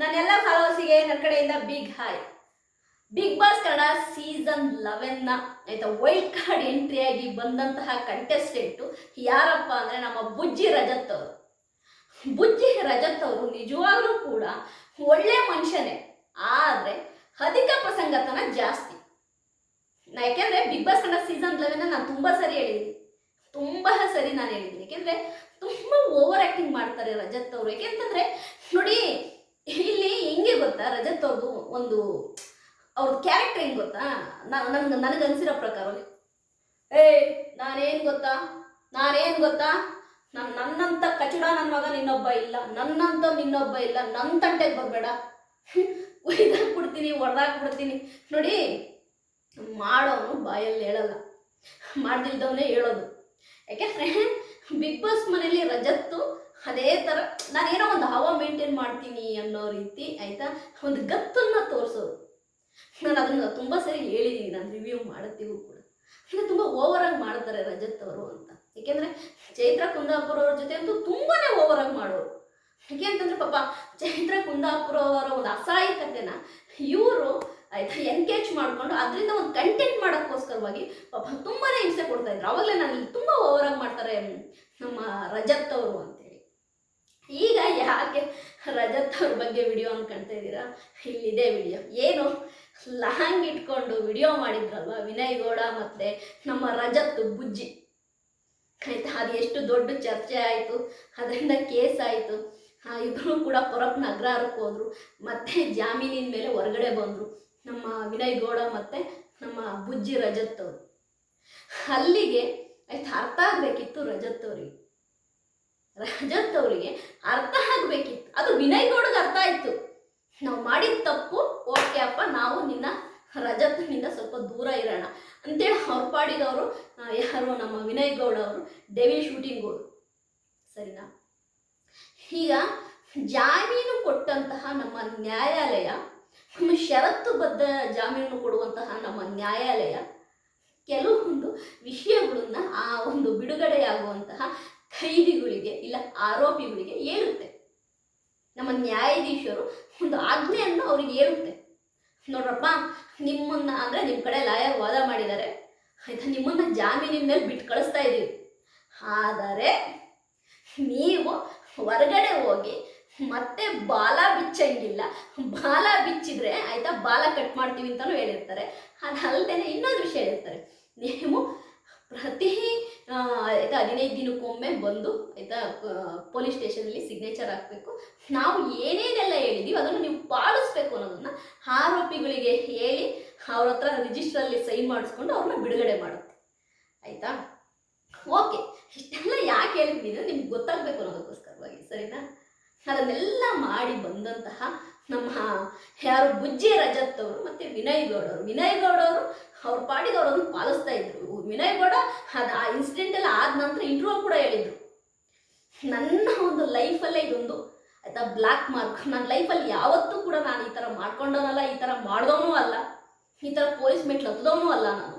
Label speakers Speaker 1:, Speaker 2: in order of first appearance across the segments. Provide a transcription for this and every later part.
Speaker 1: ನನ್ನೆಲ್ಲ ಫಾಲೋವರ್ಸಿಗೆ ನನ್ನ ಕಡೆಯಿಂದ big hi big boss Kannada season ಲೆವೆನ್ನ ಆಯ್ತಾ ವೈಲ್ಡ್ ಕಾರ್ಡ್ ಎಂಟ್ರಿ ಆಗಿ ಬಂದಂತಹ ಕಂಟೆಸ್ಟೆಂಟು ಯಾರಪ್ಪ ಅಂದರೆ ನಮ್ಮ ಬುಜ್ಜಿ ರಜತ್ ಅವರು. ಬುಜ್ಜಿ ರಜತ್ ಅವರು ನಿಜವಾಗ್ಲೂ ಕೂಡ ಒಳ್ಳೆ ಮನುಷ್ಯನೇ, ಆದರೆ ಅಧಿಕ ಪ್ರಸಂಗತನ ಜಾಸ್ತಿ. ನಾ ಯಾಕೆಂದರೆ ಬಿಗ್ ಬಾಸ್ ಕನ್ನಡ ಸೀಸನ್ ಲೆವೆನ್ನ ನಾನು ತುಂಬ ಸರಿ ಹೇಳಿದ್ದೀನಿ. ತುಂಬ ಸರಿ ನಾನು ಹೇಳಿದ್ದೀನಿ. ಯಾಕೆಂದರೆ ತುಂಬ ಓವರ್ ಆ್ಯಕ್ಟಿಂಗ್ ಮಾಡ್ತಾರೆ ರಜತ್ ಅವರು. ಯಾಕೆಂತಂದರೆ ನೋಡಿ ಇಲ್ಲಿ ಹೆಂಗೆ ಗೊತ್ತಾ? ರಜತ್ ಅವ್ರದ್ದು ಒಂದು ಅವ್ರ ಕ್ಯಾರೆಕ್ಟರ್ ಹೆಂಗೆ ಗೊತ್ತಾ? ನನ್ಗೆ ಅನ್ಸಿರೋ ಪ್ರಕಾರ ಏ ನಾನೇನು ಗೊತ್ತಾ? ನಾನೇನು ಗೊತ್ತಾ? ನಾನು, ನನ್ನಂತ ಕಚಡ ನನ್ನ ಮಗ ನಿನ್ನೊಬ್ಬ ಇಲ್ಲ. ನನ್ನಂತ ನಿನ್ನೊಬ್ಬ ಇಲ್ಲ. ನನ್ನ ತಂಟೆಗೆ ಬರಬೇಡ. ಕೊಯ್ದಾಕ್ಬಿಡ್ತೀನಿ ಹೊಡೆದಾಕ್ಬಿಡ್ತೀನಿ ನೋಡಿ, ಮಾಡೋನು ಬಾಯಲ್ಲಿ ಹೇಳಲ್ಲ. ಮಾಡ್ದಿಲ್ದವನೇ ಹೇಳೋದು. ಯಾಕೆಂದರೆ ಬಿಗ್ ಬಾಸ್ ಮನೇಲಿ ರಜತ್ತು ಅದೇ ಥರ ನಾನೇನೋ ಒಂದು ಹವಾ ಮೇಂಟೈನ್ ಮಾಡ್ತೀನಿ ಅನ್ನೋ ರೀತಿ ಆಯಿತಾ? ಒಂದು ಗತ್ತನ್ನು ತೋರಿಸೋದು. ನಾನು ಅದನ್ನು ತುಂಬ ಸರಿ ಹೇಳಿದ್ದೀನಿ ನಾನು ರಿವ್ಯೂ ಮಾಡುತ್ತೀವಿ ಕೂಡ. ಇನ್ನು ತುಂಬ ಓವರಾಗಿ ಮಾಡ್ತಾರೆ ರಜತ್ ಅವರು ಅಂತ. ಏಕೆಂದರೆ ಚೈತ್ರ ಕುಂದಾಪುರ ಅವ್ರ ಜೊತೆ ಅಂತೂ ತುಂಬಾ ಓವರಾಗಿ ಮಾಡೋರು. ಯಾಕೆ ಅಂತಂದ್ರೆ ಪಾಪ ಚೈತ್ರ ಕುಂದಾಪುರ ಅವರ ಒಂದು ಅಸಹಾಯಕತೆನ ಇವರು ಆಯ್ತಾ ಎನ್ಕೇಜ್ ಮಾಡಿಕೊಂಡು ಅದರಿಂದ ಒಂದು ಕಂಟೆಂಟ್ ಮಾಡೋಕ್ಕೋಸ್ಕರವಾಗಿ ಪಾಪ ತುಂಬಾ ಹಿಂಸೆ ಕೊಡ್ತಾ ಇದ್ರು. ಅವಾಗಲೇ ನಾನು ತುಂಬ ಓವರಾಗಿ ಮಾಡ್ತಾರೆ ನಮ್ಮ ರಜತ್ ಅವರು ಅಂತೇಳಿ ಈಗ ಯಾಕೆ ರಜತ್ ಅವ್ರ ಬಗ್ಗೆ ವಿಡಿಯೋ ಅನ್ಕೊಳ್ತಾ ಇದ್ದೀರಾ? ಇಲ್ಲಿದೆ ವಿಡಿಯೋ ಏನು? ಲಾಂಗ್ ಇಟ್ಕೊಂಡು ವಿಡಿಯೋ ಮಾಡಿದ್ರಲ್ವ? ವಿನಯ್ ಗೌಡ ಮತ್ತೆ ನಮ್ಮ ರಜತ್ ಬುಜ್ಜಿ. ಆಯ್ತಾ? ಅದು ಎಷ್ಟು ದೊಡ್ಡ ಚರ್ಚೆ ಆಯಿತು. ಅದರಿಂದ ಕೇಸ್ ಆಯಿತು. ಇಬ್ಬರು ಕೂಡ ಪೊರಪ್ ನಗರ ಹೋದ್ರು. ಮತ್ತೆ ಜಾಮೀನಿನ ಮೇಲೆ ಹೊರಗಡೆ ಬಂದರು. ನಮ್ಮ ವಿನಯ್ ಗೌಡ ಮತ್ತೆ ನಮ್ಮ ಬುಜ್ಜಿ ರಜತ್ ಅವರು. ಅಲ್ಲಿಗೆ ಆಯ್ತು? ಅರ್ಥ ಆಗಬೇಕಿತ್ತು ರಜತ್ ಅವರಿಗೆ. ರಜತ್ ಅವರಿಗೆ ಅರ್ಥ ಆಗ್ಬೇಕಿತ್ತು. ಅದು ವಿನಯ್ ಗೌಡಗೆ ಅರ್ಥ ಆಯಿತು. ನಾವು ಮಾಡಿದ ತಪ್ಪು ಓಕೆ ಅಪ್ಪ, ನಾವು ನಿನ್ನ ರಜತ್ನಿಂದ ಸ್ವಲ್ಪ ದೂರ ಇರೋಣ. ಅಂತೇಳಿ ಅವ್ರ ಪಾಡಿದವರು ಯಾರು? ನಮ್ಮ ವಿನಯ್ ಗೌಡ ಅವರು ಡೆವಿ ಶೂಟಿಂಗ್ ಗೌಡ್ ಸರಿನಾ? ಈಗ ಜಾಮೀನು ಕೊಟ್ಟಂತಹ ನಮ್ಮ ನ್ಯಾಯಾಲಯ, ನಮ್ಮ ಷರತ್ತುಬದ್ಧ ಜಾಮೀನು ಕೊಡುವಂತಹ ನಮ್ಮ ನ್ಯಾಯಾಲಯ, ಕೆಲವೊಂದು ವಿಷಯಗಳನ್ನ ಆ ಒಂದು ಬಿಡುಗಡೆಯಾಗುವಂತಹ ಖೈದಿಗಳಿಗೆ ಇಲ್ಲ ಆರೋಪಿಗಳಿಗೆ ಏರುತ್ತೆ. ನಮ್ಮ ನ್ಯಾಯಾಧೀಶರು ಒಂದು ಆಜ್ಞೆಯನ್ನು ಅವ್ರಿಗೆ ಏರುತ್ತೆ ನೋಡ್ರಪ್ಪ, ನಿಮ್ಮನ್ನ ಅಂದರೆ ನಿಮ್ಮ ಕಡೆ ಲಾಯರ್ ವಾದ ಮಾಡಿದ್ದಾರೆ. ಆಯ್ತಾ, ನಿಮ್ಮನ್ನ ಜಾಮೀನಿನ ಮೇಲೆ ಬಿಟ್ಟು ಕಳಿಸ್ತಾ ಇದ್ದೀವಿ ಆದರೆ ನೀವು ಹೊರಗಡೆ ಹೋಗಿ ಮತ್ತೆ ಬಾಲ ಬಿಚ್ಚಂಗಿಲ್ಲ. ಬಾಲ ಬಿಚ್ಚಿದ್ರೆ ಆಯ್ತಾ, ಬಾಲ ಕಟ್ ಮಾಡ್ತೀವಿ ಅಂತಲೂ ಹೇಳಿರ್ತಾರೆ. ಅದಲ್ಲದೆ ಇನ್ನೊಂದು ವಿಷಯ ಹೇಳಿರ್ತಾರೆ ನೀವು ಪ್ರತಿ ಆಯಿತಾ, ಹದಿನೈದು ದಿನಕ್ಕೊಮ್ಮೆ ಬಂದು, ಆಯ್ತಾ ಪೊಲೀಸ್ ಸ್ಟೇಷನಲ್ಲಿ ಸಿಗ್ನೇಚರ್ ಹಾಕಬೇಕು. ನಾವು ಏನೇನೆಲ್ಲ ಹೇಳಿದೀವಿ ಅದನ್ನು ನೀವು ಪಾಲಿಸ್ಬೇಕು ಅನ್ನೋದನ್ನ ಆರೋಪಿಗಳಿಗೆ ಹೇಳಿ ಅವ್ರ ಹತ್ರ ರಿಜಿಸ್ಟ್ರಲ್ಲಿ ಸೈನ್ ಮಾಡಿಸ್ಕೊಂಡು ಅವ್ರನ್ನ ಬಿಡುಗಡೆ ಮಾಡುತ್ತೆ. ಆಯ್ತಾ? ಓಕೆ. ಇಷ್ಟೆಲ್ಲ ಯಾಕೆ ಹೇಳಿದ್ದೀನಿ ನಿಮ್ಗೆ ಗೊತ್ತಾಗಬೇಕು ಅನ್ನೋದಕ್ಕೋಸ್ಕರವಾಗಿ, ಸರಿನಾ? ಅದನ್ನೆಲ್ಲ ಮಾಡಿ ಬಂದಂತಹ ನಮ್ಮ ಯಾರು, ಬುಜ್ಜಿ ರಜತ್ ಅವರು ಮತ್ತು ವಿನಯ್ ಗೌಡ ಅವರು. ವಿನಯ್ ಗೌಡ ಅವರು ಪಾಡಿಗೆ ಅವ್ರು ಅದನ್ನು ಪಾಲಿಸ್ತಾ ಇದ್ರು. ವಿನಯ್ ಗೌಡ ಅದು ಆ ಇನ್ಸಿಡೆಂಟ್ ಎಲ್ಲ ಆದ ನಂತರ ಇಂಟ್ರೋ ಕೂಡ ಹೇಳಿದ್ರು. ನನ್ನ ಒಂದು ಲೈಫಲ್ಲೇ ಇದೊಂದು, ಆಯ್ತಾ ಬ್ಲ್ಯಾಕ್ ಮಾರ್ಕ್ ನನ್ನ ಲೈಫಲ್ಲಿ ಯಾವತ್ತೂ ಕೂಡ ನಾನು ಈ ಥರ ಮಾಡ್ಕೊಂಡವನಲ್ಲ ಈ ಥರ ಮಾಡ್ದವನೂ ಅಲ್ಲ, ಈ ಥರ ಪೊಲೀಸ್ ಮೆಟ್ಲು ಹತ್ತದವನೂ ಅಲ್ಲ ನಾನು.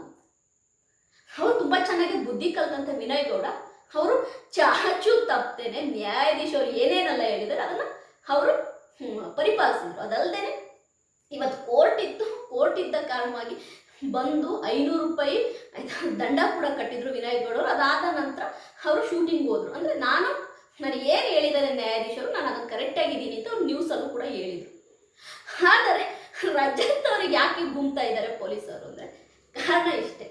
Speaker 1: ಅವರು ತುಂಬ ಚೆನ್ನಾಗಿ ಬುದ್ಧಿ ಕಲ್ತಂತ ವಿನಯ್ ಗೌಡ. ಅವರು ಚಾಚು ತಪ್ಪದೇನೆ ನ್ಯಾಯಾಧೀಶರು ಏನೇನೆಲ್ಲ ಹೇಳಿದ್ದಾರೆ ಅದನ್ನು ಅವರು ಪರಿಪಾಲಿಸಿದ್ರು. ಅದಲ್ಲದೆ ಇವತ್ತು ಕೋರ್ಟ್ ಇತ್ತು. ಕೋರ್ಟ್ ಇದ್ದ ಕಾರಣವಾಗಿ ಬಂದು ಐನೂರು ರೂಪಾಯಿ ಆಯ್ತಾ ದಂಡ ಕೂಡ ಕಟ್ಟಿದ್ರು ವಿನಯ್ ಗೌಡರು. ಅದಾದ ನಂತರ ಅವರು ಶೂಟಿಂಗ್ ಹೋದ್ರು. ಅಂದರೆ ನಾನು ನಾನು ಏನು ಹೇಳಿದ್ದಾರೆ ನ್ಯಾಯಾಧೀಶರು, ನಾನು ಅದನ್ನು ಕರೆಕ್ಟಾಗಿದ್ದೀನಿ ಅಂತ ಅವ್ರು ನ್ಯೂಸಲ್ಲೂ ಕೂಡ ಹೇಳಿದರು. ಆದರೆ ರಜತ್ ಅವ್ರಿಗೆ ಯಾಕೆ ಗುಮ್ತಾ ಇದ್ದಾರೆ ಪೊಲೀಸರು ಅಂದರೆ ಕಾರಣ ಇಷ್ಟೇ.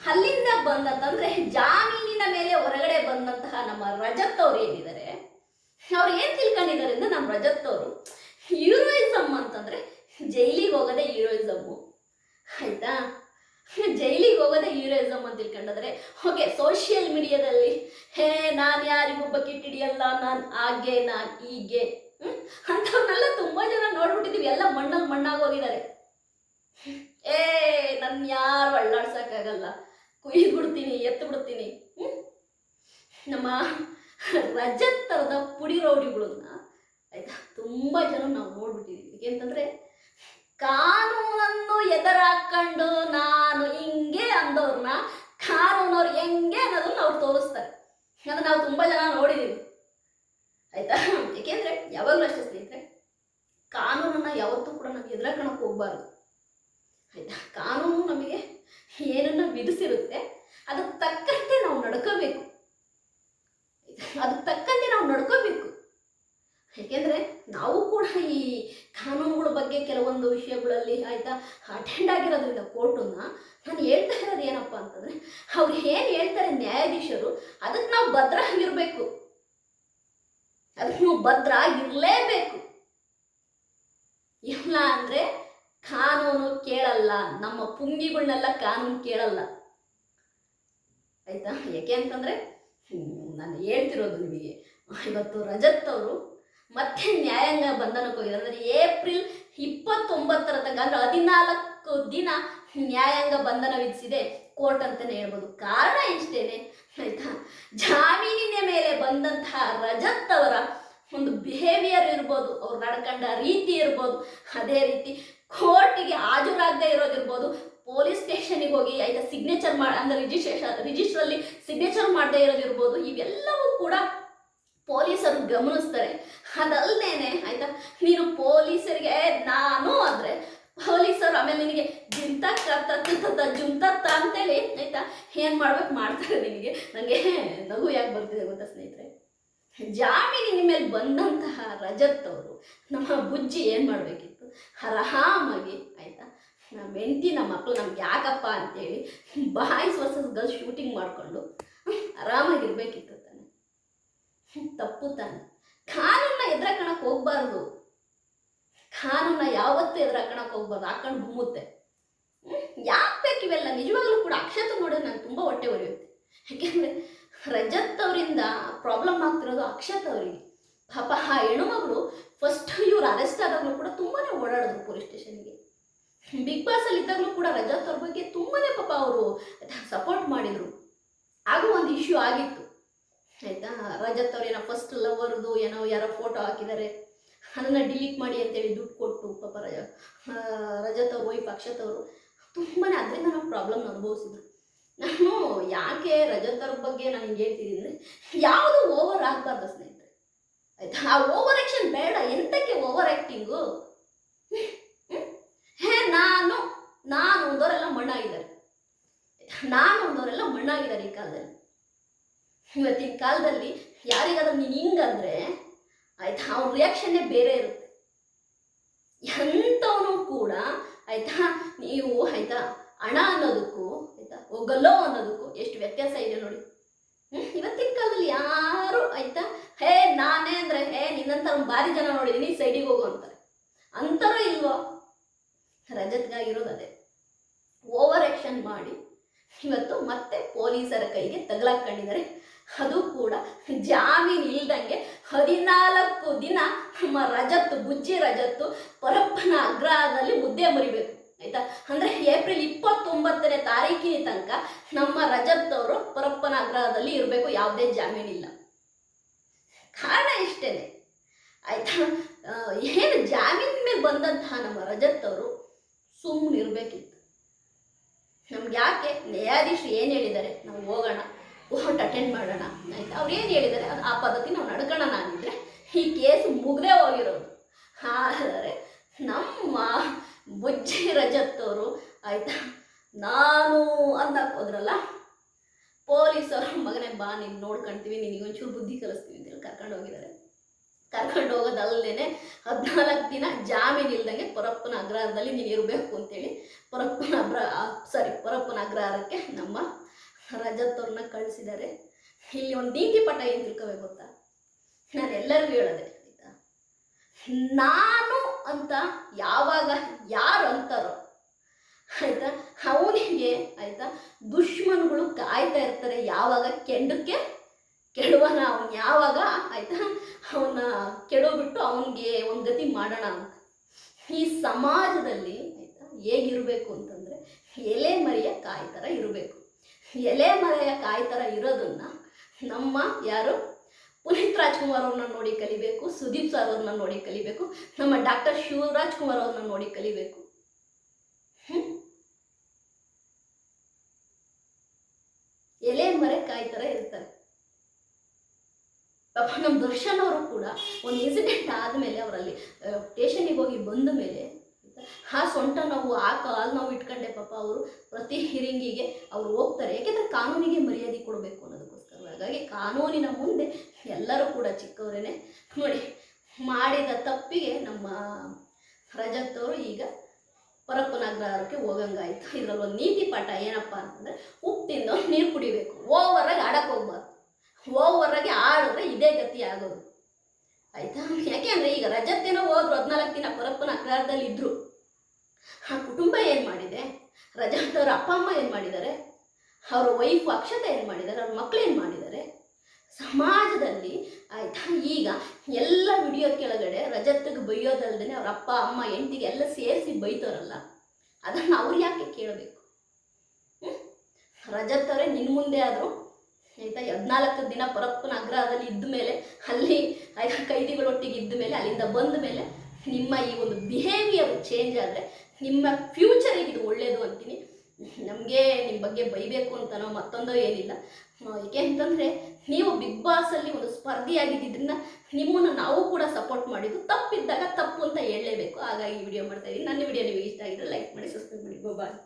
Speaker 1: ಅಲ್ಲಿಂದ ಬಂದಂತಂದ್ರೆ ಜಾಮೀನಿನ ಮೇಲೆ ಹೊರಗಡೆ ಬಂದಂತಹ ನಮ್ಮ ರಜತ್ ಅವ್ರು ಏನಿದ್ದಾರೆ, ಅವ್ರು ಏನು ತಿಳ್ಕೊಂಡಿದ್ದಾರೆ ಅಂದ್ರೆ ನಮ್ಮ ರಜತ್ ಅವರು ಹೀರೋಯಿಸಮ್ ಅಂತಂದ್ರೆ ಜೈಲಿಗೆ ಹೋಗೋದೇ ಹೀರೋಯಿಸಮ್ಮು ಆಯ್ತಾ? ಜೈಲಿಗೆ ಹೋಗೋದೇ ಹೀರೋಯಿಸಮ್ ಅಂತ ತಿಳ್ಕೊಂಡಾದ್ರೆ ಓಕೆ ಸೋಷಿಯಲ್ ಮೀಡಿಯಾದಲ್ಲಿ ಹೇ, ನಾನು ಯಾರಿಗೂ ಬಕೆಟ್ ಹಿಡಿಯಲ್ಲ, ನಾನು ಹಾಗೆ, ನಾನು ಹೀಗೆ? ಅಂಥವ್ರನ್ನೆಲ್ಲ ತುಂಬ ಜನ ನೋಡ್ಬಿಟ್ಟಿದ್ದೀವಿ. ಎಲ್ಲ ಮಣ್ಣಲ್ಲಿ ಮಣ್ಣಾಗಿ ಹೋಗಿದ್ದಾರೆ. ಏ ನನ್ನ ಯಾರು ಅಳ್ಳಾಡ್ಸೋಕ್ಕಾಗಲ್ಲ. ಕುಯ್ದು ಬಿಡ್ತೀನಿ, ಎತ್ತು ಬಿಡ್ತೀನಿ? ನಮ್ಮ ರಜತ್ ಥರದ ಪುಡಿ ರೌಡಿಗಳನ್ನ, ಆಯ್ತಾ? ತುಂಬ ಜನ ನಾವು ನೋಡ್ಬಿಟ್ಟಿದ್ದೀವಿ. ಏಕೆಂತಂದರೆ ಕಾನೂನನ್ನು ಎದುರಾಕೊಂಡು ನಾನು ಹಿಂಗೆ ಅಂದವ್ರನ್ನ, ಕಾನೂನವ್ರು ಹೆಂಗೆ ಅನ್ನೋದನ್ನ ಅವ್ರು ತೋರಿಸ್ತಾರೆ. ಅದನ್ನ ನಾವು ತುಂಬ ಜನ ನೋಡಿದ್ದೀವಿ ಆಯ್ತಾ? ಏಕೆಂದರೆ ಯಾವಾಗಲೂ ಅಷ್ಟೇ ಸ್ನೇಹಿತರೆ, ಕಾನೂನನ್ನ ಯಾವತ್ತೂ ಕೂಡ ನಾವು ಎದುರಾಕಣಕ್ಕೆ ಹೋಗ್ಬಾರ್ದು. ಆಯ್ತಾ? ಕಾನೂನು ನಮಗೆ ಏನನ್ನ ವಿಧಿಸಿರುತ್ತೆ, ಅದಕ್ಕೆ ತಕ್ಕಂತೆ ನಾವು ನಡ್ಕೋಬೇಕು. ಅದಕ್ಕೆ ತಕ್ಕಂತೆ ನಾವು ನಡ್ಕೋಬೇಕು. ಯಾಕೆಂದರೆ ನಾವು ಕೂಡ ಈ ಕಾನೂನುಗಳ ಬಗ್ಗೆ ಕೆಲವೊಂದು ವಿಷಯಗಳಲ್ಲಿ ಆಯಿತಾ ಅಟೆಂಡ್ ಆಗಿರೋದ್ರಿಂದ ಕೋರ್ಟನ್ನ ನಾನು ಹೇಳ್ತಾ ಇರೋದು ಏನಪ್ಪ ಅಂತಂದರೆ ಅವ್ರು ಏನು ಹೇಳ್ತಾರೆ ನ್ಯಾಯಾಧೀಶರು, ಅದಕ್ಕೆ ನಾವು ಭದ್ರ ಆಗಿರಬೇಕು ಅದಕ್ಕೆ ನೀವು ಭದ್ರ ಆಗಿರಲೇಬೇಕು ಇಲ್ಲ ಅಂದರೆ ಕಾನೂನು ಕೇಳಲ್ಲ, ನಮ್ಮ ಪುಂಗಿಗಳನ್ನೆಲ್ಲ ಕಾನೂನು ಕೇಳಲ್ಲ. ಆಯಿತಾ? ಯಾಕೆ ಅಂತಂದರೆ ನಾನು ಹೇಳ್ತಿರೋದು ನಿಮಗೆ, ಇವತ್ತು ರಜತ್ ಅವರು ಮತ್ತೆ ನ್ಯಾಯಾಂಗ ಬಂಧನಕ್ಕೆ ಹೋಗಿದ್ರು ಅಂದರೆ ಏಪ್ರಿಲ್ ಇಪ್ಪತ್ತೊಂಬತ್ತರ ತನಕ, ಅಂದ್ರೆ ಹದಿನಾಲ್ಕು ದಿನ ನ್ಯಾಯಾಂಗ ಬಂಧನ ವಿಧಿಸಿದೆ ಕೋರ್ಟ್ ಅಂತಲೇ ಹೇಳ್ಬೋದು. ಕಾರಣ ಇಷ್ಟೇನೆ ಆಯ್ತಾ? ಜಾಮೀನಿನ ಮೇಲೆ ಬಂದಂತಹ ರಜತ್ ಅವರ ಒಂದು ಬಿಹೇವಿಯರ್ ಇರ್ಬೋದು, ಅವ್ರು ನಡ್ಕೊಂಡ ರೀತಿ ಇರ್ಬೋದು, ಅದೇ ರೀತಿ ಕೋರ್ಟಿಗೆ ಹಾಜರಾಗದೇ ಇರೋದಿರ್ಬೋದು ಪೊಲೀಸ್ ಸ್ಟೇಷನಿಗೆ ಹೋಗಿ, ಆಯ್ತಾ ಸಿಗ್ನೇಚರ್ ಮಾಡಿ ಅಂದ್ರೆ ರಿಜಿಸ್ಟ್ರೇಷನ್ ರಿಜಿಸ್ಟ್ರಲ್ಲಿ ಸಿಗ್ನೇಚರ್ ಮಾಡದೇ ಇರೋದಿರ್ಬೋದು ಇವೆಲ್ಲವೂ ಕೂಡ ಪೊಲೀಸರು ಗಮನಿಸ್ತಾರೆ. ಅದಲ್ಲದೇನೆ ಆಯ್ತಾ? ನೀನು ಪೊಲೀಸರಿಗೆ "ಏ, ನಾನು ಅಂದರೆ ಪೊಲೀಸರು ಆಮೇಲೆ ನಿನಗೆ ಜಿಂತ ಕತ್ತ ಜುಂತತ್ತ ಅಂತೇಳಿ ಆಯ್ತಾ? ಏನು ಮಾಡ್ಬೇಕು ಮಾಡ್ತಾರೆ ನಿನಗೆ? ನನಗೆ ನಗು ಯಾಕೆ ಬರ್ತಿದೆ ಗೊತ್ತಾ ಸ್ನೇಹಿತರೆ? ಜಾಮೀನಿನ ಮೇಲೆ ಬಂದಂತಹ ರಜತ್ ಅವರು ನಮ್ಮ ಬುಜ್ಜಿ ಏನು ಮಾಡಬೇಕಿತ್ತು? ಆರಾಮಾಗಿ ಆಯಿತಾ? ನಮ್ಮ ಹೆಂಡತಿ ನಮ್ಮ ಮಕ್ಕಳು ನಮ್ಗೆ ಯಾಕಪ್ಪ ಅಂತೇಳಿ ಬಾಯ್ಸ್ ವರ್ಸಸ್ ಗರ್ಲ್ಸ್ ಶೂಟಿಂಗ್ ಮಾಡಿಕೊಂಡು ಆರಾಮಾಗಿರ್ಬೇಕಿತ್ತು ತಾನೆ. ತಪ್ಪು ತಾನೆ. ಕಾನೂನ ಎದುರಾಕಣಕ್ಕೆ ಹೋಗ್ಬಾರ್ದು. ಕಾನೂನ ಯಾವತ್ತೂ ಎದುರಾಕಣಕ್ಕೆ ಹೋಗ್ಬಾರ್ದು. ಹಾಕೊಂಡು ಗುಮ್ಮುತ್ತೆ. ಯಾಕೆ ಬೇಕು ಇವೆಲ್ಲ? ನಿಜವಾಗ್ಲೂ ಕೂಡ ಅಕ್ಷತ ನೋಡಿದ್ರೆ ನಾನು ತುಂಬ ಹೊಟ್ಟೆ ಒರೆಯುತ್ತೆ. ಯಾಕೆಂದರೆ ರಜತ್ ಅವರಿಂದ ಪ್ರಾಬ್ಲಮ್ ಆಗ್ತಿರೋದು ಅಕ್ಷತ್ ಅವರಿಗೆ. ಪಾಪ ಆ ಹೆಣ್ಣುಮಗಳು ಫಸ್ಟ್ ಇವ್ರು ಅರೆಸ್ಟ್ ಆದಾಗಲೂ ಕೂಡ ತುಂಬಾ ಓಡಾಡಿದ್ರು ಪೊಲೀಸ್ ಸ್ಟೇಷನ್ಗೆ ಬಿಗ್ ಬಾಸಲ್ಲಿ ಇದ್ದಾಗಲೂ ಕೂಡ ರಜತ್ ಅವ್ರ ಬಗ್ಗೆ ತುಂಬಾ ಪಾಪ ಅವರು ಸಪೋರ್ಟ್ ಮಾಡಿದರು. ಆಗ ಒಂದು ಇಶ್ಯೂ ಆಗಿತ್ತು. ಆಯಿತಾ? ರಜತ್ ಅವ್ರು ಏನೋ ಫಸ್ಟ್ ಲವರ್ದು ಏನೋ ಯಾರೋ ಫೋಟೋ ಹಾಕಿದ್ದಾರೆ ಅದನ್ನು ಡಿಲೀಟ್ ಮಾಡಿ ಅಂತೇಳಿ ದುಡ್ಡು ಕೊಟ್ಟು ಪಾಪ ರಜ ರಜತ್ ಅವ್ರು ವೈಫ್ ಅಕ್ಷತ್ ಅವರು ತುಂಬಾ ಅದರಿಂದ ನಾವು ಪ್ರಾಬ್ಲಮ್ ಅನುಭವಿಸಿದ್ರು. ನಾನು ಯಾಕೆ ರಜತ್ ಅವ್ರ ಬಗ್ಗೆ ನಾನು ಹಿಂಗೆ ಹೇಳ್ತಿದ್ದೀನಿ ಯಾವುದು ಓವರ್ ಆಗಬಾರ್ದು ಸ್ನೇಹಿತರೆ. ಆಯ್ತಾ? ಆ ಓವರ್ ಆ್ಯಕ್ಷನ್ ಬೇಡ. ಎಂತಕ್ಕೆ ಓವರ್ ಆ್ಯಕ್ಟಿಂಗು ಹೇ, ನಾನು ನಾನು ಒಂದವರೆಲ್ಲ ಮಣ್ಣಾಗಿದ್ದಾರೆ. ನಾನು ಒಂದವರೆಲ್ಲ ಮಣ್ಣಾಗಿದ್ದಾರೆ ಈ ಕಾಲದಲ್ಲಿ. ಇವತ್ತಿನ ಕಾಲದಲ್ಲಿ ಯಾರಿಗಾದ್ರೂ ನೀನು ಹಿಂಗಂದ್ರೆ ಆಯ್ತಾ ಅವ್ನ ರಿಯಾಕ್ಷನ್ನೇ ಬೇರೆ ಇರುತ್ತೆ. ಎಂಥವನು ಕೂಡ ಆಯ್ತಾ ನೀವು ಆಯ್ತಾ ಹಣ ಅನ್ನೋದಕ್ಕೂ ಆಯ್ತಾ ಹೋಗಲ್ಲೋ ಅನ್ನೋದಕ್ಕೂ ಎಷ್ಟು ವ್ಯತ್ಯಾಸ ಇದೆ ನೋಡಿ? ಇವತ್ತಿನ ಕಾಲದಲ್ಲಿ ಯಾರು ಆಯ್ತಾ ಹೇ ನಾನೇ ಅಂದ್ರೆ ಹೇ ನಿನ್ನಂತ ಭಾರಿ ಜನ ನೋಡಿದೀನಿ ಸೈಡಿಗೆ ಹೋಗು ಅಂತಾರೆ. ಅಂತಾರೋ ಇಲ್ವೋ? ರಜತ್ಗಾಗಿರೋದು ಅದೇ. ಓವರ್ ಆಕ್ಷನ್ ಮಾಡಿ ಇವತ್ತು ಮತ್ತೆ ಪೊಲೀಸರ ಕೈಗೆ ತಗಲಾಕೊಂಡಿದ್ದಾರೆ ಅದು ಕೂಡ ಜಾಮೀನು ಇಲ್ದಂಗೆ ಹದಿನಾಲ್ಕು ದಿನ ನಮ್ಮ ರಜತ್ತು, ಬುಜ್ಜಿ ರಜತ್ತು ಪರಪ್ಪನ ಅಗ್ರಹದಲ್ಲಿ ಮುದ್ದೆ ಮುರಿಬೇಕು, ಆಯ್ತಾ? ಅಂದ್ರೆ ಏಪ್ರಿಲ್ ಇಪ್ಪತ್ತೊಂಬತ್ತನೇ ತಾರೀಕಿನ ತನಕ ನಮ್ಮ ರಜತ್ ಅವರು ಪರಪ್ಪನ ಅಗ್ರಹದಲ್ಲಿ ಇರಬೇಕು, ಯಾವುದೇ ಜಾಮೀನಿಲ್ಲ ಕಾರಣ ಇಷ್ಟೇನೆ, ಆಯ್ತಾ? ಏನು ಜಾಮೀನ್ ಮೇಲೆ ಬಂದಂತಹ ನಮ್ಮ ರಜತ್ ಅವರು ಸುಮ್ಮನೆ ಇರಬೇಕಿತ್ತು ನಮ್ಗೆ ಯಾಕೆ ನ್ಯಾಯಾಧೀಶರು ಏನು ಹೇಳಿದ್ದಾರೆ? ನಾವು ಹೋಗೋಣ. ಕೋರ್ಟ್ ಅಟೆಂಡ್ ಮಾಡೋಣ ಆಯ್ತಾ? ಅವ್ರು ಏನು ಹೇಳಿದ್ದಾರೆ ಅದು ಆ ಪದ್ಧತಿ ನಾವು ನಡ್ಕೊಳ್ಳೋಣ ಅಂದಿದ್ರೆ ಈ ಕೇಸ್ ಮುಗ್ದೇ ಹೋಗಿರೋದು. ಆದರೆ ನಮ್ಮ ಬುಜ್ಜಿ ರಜತ್ ಅವರು ಆಯ್ತಾ, ನಾನು ಅಂತ ಹೋದ್ರಲ್ಲ ಪೊಲೀಸರು ಮಗನೇ ಬಾ, ನೀನು ನೋಡ್ಕೊಂತೀವಿ, ನಿನಗೆ ಒಂಚೂರು ಬುದ್ಧಿ ಕಲಿಸ್ತೀವಿ ಅಂತೇಳಿ ಕರ್ಕೊಂಡು ಹೋಗಿದ್ದಾರೆ. ಕರ್ಕೊಂಡು ಹೋಗೋದಲ್ಲದೇನೆ ಹದಿನಾಲ್ಕು ದಿನ ಜಾಮೀನು ಇಲ್ದಂಗೆ ಪರಪ್ಪನ ಅಗ್ರಹಾರದಲ್ಲಿ ನೀನು ಇರಬೇಕು ಅಂತೇಳಿ, ಪರಪ್ಪನ ಅಗ್ರ ಸಾರಿ ಪರಪ್ಪನ ಅಗ್ರಹಾರಕ್ಕೆ ನಮ್ಮ ರಜತ್ ಅವ್ರನ್ನ ಕಳಿಸಿದ್ದಾರೆ ಇಲ್ಲಿ ಒಂದು ನೀತಿ ಪಟ ಏನು ತಿಳ್ಕೋಬೇಕು ಗೊತ್ತಾ? ನಾನು ಎಲ್ಲರಿಗೂ ಹೇಳೋದೆ, ಆಯ್ತಾ? ನಾನು ಅಂತ ಯಾವಾಗ ಯಾರು ಅಂತಾರೋ, ಆಯ್ತಾ? ಅವನಿಗೆ, ಆಯ್ತಾ? ದುಶ್ಮನ್ಗಳು ಕಾಯ್ತಾ ಇರ್ತಾರೆ ಯಾವಾಗ? ಕೆಂಡಕ್ಕೆ ಕೆಡುವನ ಅವನು ಯಾವಾಗ? ಆಯ್ತಾ? ಅವನ್ನ ಕೆಡೋಬಿಟ್ಟು ಅವನಿಗೆ ಒಂದು ಗತಿ ಮಾಡೋಣ ಅಂತ. ಈ ಸಮಾಜದಲ್ಲಿ, ಆಯ್ತಾ, ಹೇಗಿರಬೇಕು ಅಂತಂದರೆ ಎಲೆ ಮರಿಯ ಕಾಯಿ ಇರಬೇಕು. ಎಲೆ ಮರೆಯ ಕಾಯಿ ಥರ ಇರೋದನ್ನ ನಮ್ಮ ಯಾರು? ಪುನೀತ್ ರಾಜ್ಕುಮಾರ್ ಅವ್ರನ್ನ ನೋಡಿ ಕಲಿಬೇಕು, ಸುದೀಪ್ ಸರ್ ಅವ್ರನ್ನ ನೋಡಿ ಕಲಿಬೇಕು, ನಮ್ಮ ಡಾಕ್ಟರ್ ಶಿವರಾಜ್ ಕುಮಾರ್ ಅವ್ರನ್ನ ನೋಡಿ ಕಲಿಬೇಕು? ಎಲೆ ಮರೆ ಕಾಯಿ ಥರ ಇರ್ತಾರೆ. ಪಾಪ ನಮ್ಮ ದರ್ಶನ್ ಅವರು ಕೂಡ ಒಂದು ಇನ್ಸಿಡೆಂಟ್ ಆದಮೇಲೆ ಅವರಲ್ಲಿ ಸ್ಟೇಷನಿಗೆ ಹೋಗಿ ಬಂದ ಮೇಲೆ ಆ ಸೊಂಟ ನೋವು, ಆ ಕಾಲು ನೋವು ಇಟ್ಕೊಂಡೆ ಪಾಪ ಅವರು ಪ್ರತಿ ಹಿರಿಂಗಿಗೆ ಅವ್ರು ಹೋಗ್ತಾರೆ. ಯಾಕೆಂದ್ರೆ ಕಾನೂನಿಗೆ ಮರ್ಯಾದೆ ಕೊಡಬೇಕು ಅನ್ನೋದಕ್ಕೋಸ್ಕರ. ಹಾಗಾಗಿ ಕಾನೂನಿನ ಮುಂದೆ ಎಲ್ಲರೂ ಕೂಡ ಚಿಕ್ಕವರೇನೆ ನೋಡಿ, ಮಾಡಿದ ತಪ್ಪಿಗೆ ನಮ್ಮ ರಜತ್ ಅವರು ಈಗ ಪರಪ್ಪನಗ್ರಹಕ್ಕೆ ಹೋಗಂಗಾಯ್ತು. ಇದರಲ್ಲಿ ಒಂದು ನೀತಿ ಪಾಠ ಏನಪ್ಪ ಅಂತಂದ್ರೆ, ಉಪ್ಪು ತಿಂದು ನೀರು ಕುಡಿಬೇಕು. ಓವರಾಗಿ ಆಡಕ್ಕೆ ಹೋಗ್ಬಾರ್ದು. ಓವರಾಗಿ ಆಡಿದ್ರೆ ಇದೇ ಗತಿ ಆಗೋದು. ಆಯ್ತಾ? ಯಾಕೆಂದ್ರೆ ಈಗ ರಜತ್ತೇನೋ ಹೋದ್ರು, ಹದಿನಾಲ್ಕು ದಿನ ಪರಪ್ಪನ ಅಗ್ರಹಾರದಲ್ಲಿ ಇದ್ರು ಆ ಕುಟುಂಬ ಏನು ಮಾಡಿದೆ? ರಜಾಂತ್ ಅವ್ರ ಅಪ್ಪ ಅಮ್ಮ ಏನು ಮಾಡಿದ್ದಾರೆ? ಅವ್ರ ವೈಫ್ ಅಕ್ಷತೆ ಏನು ಮಾಡಿದ್ದಾರೆ? ಅವ್ರ ಮಕ್ಳು ಏನು ಮಾಡಿದ್ದಾರೆ? ಸಮಾಜದಲ್ಲಿ ಆಯ್ತಾ? ಈಗ ಎಲ್ಲ ವಿಡಿಯೋ ಕೆಳಗಡೆ ರಜತ್ಗೆ ಬೈಯೋದಲ್ದೇ ಅವ್ರ ಅಪ್ಪ, ಅಮ್ಮ, ಹೆಂಡತಿಗೆ ಎಲ್ಲ ಸೇರಿಸಿ ಬೈತಾರಲ್ಲ ಅದನ್ನು ಅವ್ರು ಯಾಕೆ ಕೇಳಬೇಕು? ರಜತ್ ಅವರೇ ನಿನ್ನ ಮುಂದೆ ಆದರೂ, ಆಯ್ತಾ? ಹದಿನಾಲ್ಕು ದಿನ ಪರಪ್ಪನ ಅಗ್ರಹದಲ್ಲಿ ಇದ್ದ ಮೇಲೆ, ಅಲ್ಲಿ, ಆಯ್ತಾ? ಕೈದಿಗಳೊಟ್ಟಿಗೆ ಇದ್ದ ಮೇಲೆ, ಅಲ್ಲಿಂದ ಬಂದ ಮೇಲೆ ನಿಮ್ಮ ಈ ಒಂದು ಬಿಹೇವಿಯರ್ ಚೇಂಜ್ ಆದರೆ ನಿಮ್ಮ ಫ್ಯೂಚರಿಗೆ ಇದು ಒಳ್ಳೆಯದು ಅಂತೀನಿ. ನಮಗೆ ನಿಮ್ಮ ಬಗ್ಗೆ ಬೈಬೇಕು ಅಂತನೋ ಮತ್ತೊಂದೋ ಏನಿಲ್ಲ. ಯಾಕೆ ಅಂತಂದರೆ ನೀವು ಬಿಗ್ ಬಾಸಲ್ಲಿ ಒಂದು ಸ್ಪರ್ಧಿಯಾಗಿದ್ದರಿಂದ ನಿಮ್ಮನ್ನು ನಾವು ಕೂಡ ಸಪೋರ್ಟ್ ಮಾಡಿದ್ದು ತಪ್ಪಿದ್ದಾಗ ತಪ್ಪು ಅಂತ ಹೇಳಲೇಬೇಕು. ಹಾಗಾಗಿ ವಿಡಿಯೋ ಮಾಡ್ತಾ ಇದ್ದೀನಿ. ನನ್ನ ವಿಡಿಯೋ ನಿಮಗೆ ಇಷ್ಟ ಆಗಿದ್ರೆ ಲೈಕ್ ಮಾಡಿ ಸಬ್ಸ್ಕ್ರೈಬ್ ಮಾಡಿ. ಬಾಯ್